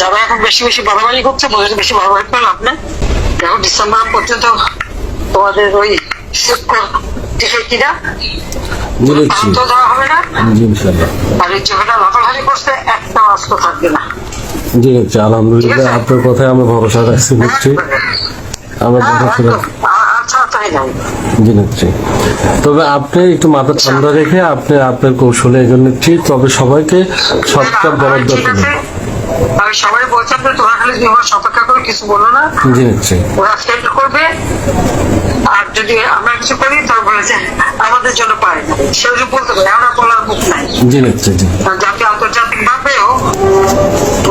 যারা এখন বেশি বেশি বাড়াবাড়ি করছে মনে বেশি বাড়াবাড়ি করে লাভ নেই। দেখো ডিসেম্বর পর্যন্ত তোমাদের ওই শিক্ষক কিনা? জি তো দেওয়া হবে না। আর এই জায়গাটা লাফালাফি করছে একটা অস্ত্র থাকবে না। জি আলহামদুলিল্লাহ আপনার কথায় আমরা ভরসা রাখছি আমরা রাখছি। আচ্ছা তবে আপনি একটু মাথা ঠান্ডা রেখে আপনি আপনার কৌশলে এগোন নিচ্ছি তবে সবাইকে সবটা বলার ঠিক দরকার আছে। নেই আমি সবাই বলছিলাম যে তোরা খালি দুই মাস অপেক্ষা করে কিছু বলো না। ওরা সেট করবে। আর যদি আমরা কিছু করি তাহলে বলে যে আমাদের জন্য পারে না। সেও যে বলতে পারে আমরা বলার মুখ নাই। আন্তর্জাতিক ভাবেও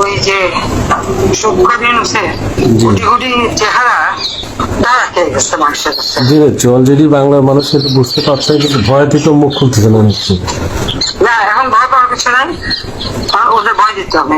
ওই যে অলরেডি বাংলার মানুষ সেটা বুঝতে পারছে কিন্তু ভয় থেকে মুখ খুলতেছে না নিচ্ছি না এখন ভয় পাওয়ার কিছু নাই। ওদের ভয় দিতে হবে।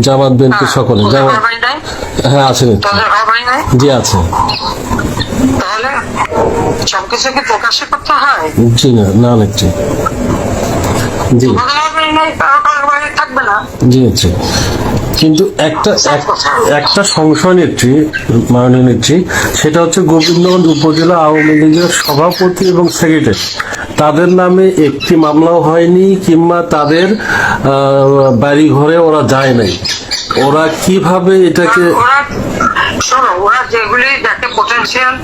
জামাত বিএনপি সকলে। জামাত হ্যাঁ আছে নিচ্ছি তোদের ঘর বাড়ি নাই? জি আছে। তাহলে সবকিছু কি প্রকাশ করতে হয়? জি না না নিচ্ছি জি। জি কিন্তু একটা একটা সংশয় নিচ্ছি মাননীয় নিচ্ছি সেটা হচ্ছে গোবিন্দগঞ্জ উপজেলা আওয়ামী লীগের সভাপতি এবং সেক্রেটারি তাদের নামে একটি মামলাও হয়নি কিংবা তাদের বাড়ি ঘরে ওরা যায় নাই। ওরা কীভাবে এটাকে শোনো ওরা যেগুলি দেখে পোটেনশিয়াল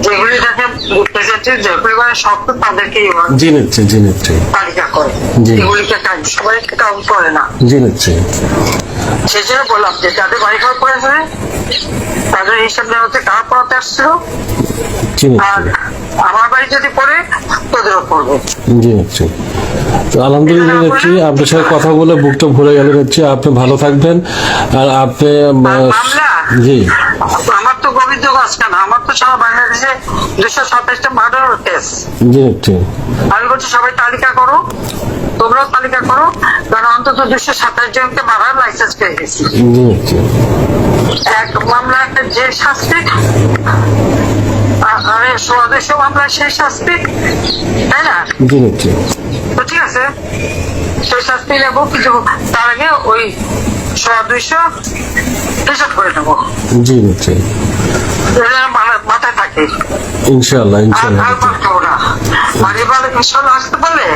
যেগুলি তাদেরকেই জি নিচ্ছি জি নিচ্ছি। তালিকা করে। এগুলিকে কাজ- সবাইকে কাউন্ট করে না। জি নিচ্ছি। সেই জন্য বললাম যে যাদের বাড়ি ঘর পড়েছে হিসাব নেওয়া হচ্ছে কারা পড়াতে আসছিল। আর আমার বাড়ি যদি পড়ে তোদেরও পড়বে। জি নিচ্ছি তো আলহামদুলিল্লাহ নিচ্ছি আপনার সাথে কথা বলে বুকটা ভরে গেল নিচ্ছি আপনি ভালো থাকবেন। আর আপনি জি। আমার তো গাছ কেন আমার তো সারা বাংলাদেশে দুশো সাতাশটা মার্ডার কেস জি আমি বলছি সবাই তালিকা করো। তোমরাও তালিকা করো কারণ অন্তত দুশো সাতাশ জনকে মারার লাইসেন্স পেয়ে গেছি। এক মামলা একটা যে শাস্তি আরে সোয়া দুশো মামলা সেই শাস্তি তাই না? তো ঠিক আছে সেই শাস্তি নেব কিছু তার আগে ওই দুইশো হিসাব করে নেব। জি নিচ্ছি এটা যেন মাথা- মাথায় থাকে। ইনশাল্লাহ ইনশাল্লাহ আর পারব না। আর এবার ইনশাল্লাহ আসতে পারলে?